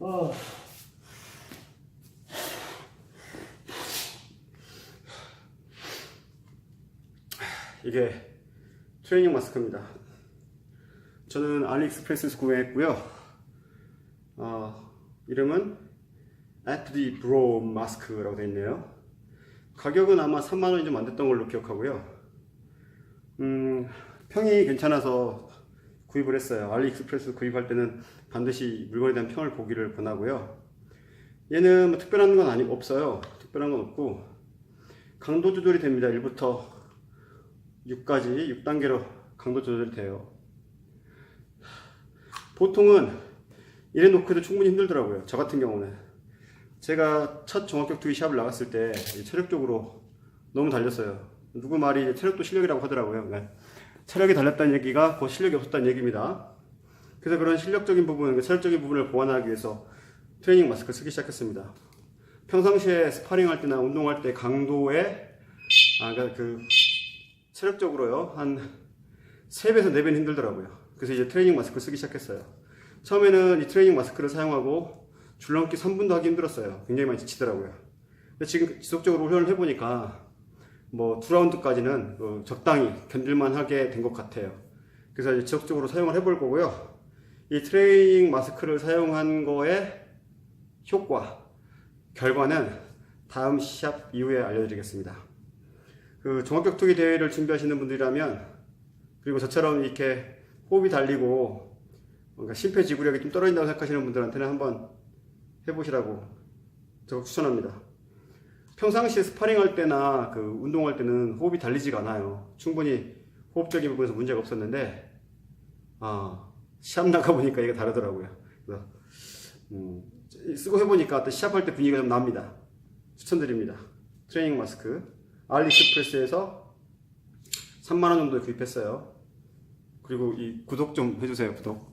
어. 이게 트레이닝 마스크입니다. 저는 알리익스프레스에서 구매했고요. 어, 이름은 FD 브로 마스크라고 되어 있네요. 가격은 아마 3만원이 좀 안 됐던 걸로 기억하고요. 음, 평이 괜찮아서 구입을 했어요. 알리익스프레스 구입할 때는 반드시 물건에 대한 평을 보기를 권하고요. 얘는 뭐 특별한 건 아니 없어요. 특별한 건 없고 강도 조절이 됩니다. 1부터 6까지 6단계로 강도 조절이 돼요. 보통은 이래 놓고도 충분히 힘들더라고요. 저 같은 경우는 제가 첫 종합격 투기 시합을 나갔을 때 체력적으로 너무 달렸어요. 누구 말이 체력도 실력이라고 하더라고요. 네. 체력이 달렸다는 얘기가 곧 실력이 없었다는 얘기입니다. 그래서 그런 실력적인 부분, 그 체력적인 부분을 보완하기 위해서 트레이닝 마스크를 쓰기 시작했습니다. 평상시에 스파링 할 때나 운동할 때 강도에 아, 그러니까 그 체력적으로요 한 3배에서 4배는 힘들더라고요. 그래서 이제 트레이닝 마스크를 쓰기 시작했어요. 처음에는 이 트레이닝 마스크를 사용하고 줄넘기 3분도 하기 힘들었어요. 굉장히 많이 지치더라고요. 근데 지금 지속적으로 훈련을 해보니까 뭐 2라운드까지는 어, 적당히 견딜만 하게 된 것 같아요. 그래서 이제 지속적으로 사용을 해볼 거고요. 이 트레이닝 마스크를 사용한 거의 효과, 결과는 다음 시합 이후에 알려드리겠습니다. 그 종합격투기 대회를 준비하시는 분들이라면 그리고 저처럼 이렇게 호흡이 달리고 뭔가 심폐지구력이 좀 떨어진다고 생각하시는 분들한테는 한번 해보시라고 적극 추천합니다. 평상시에 스파링 할 때나 그 운동할 때는 호흡이 달리지가 않아요. 충분히 호흡적인 부분에서 문제가 없었는데 아 시합 나가 보니까 이게 다르더라고요. 그래서 음, 쓰고 해보니까 또 시합할 때 분위기가 좀 납니다. 추천드립니다. 트레이닝 마스크 알리익스프레스에서 3만원 정도에 구입했어요. 그리고 이 구독 좀 해주세요. 구독.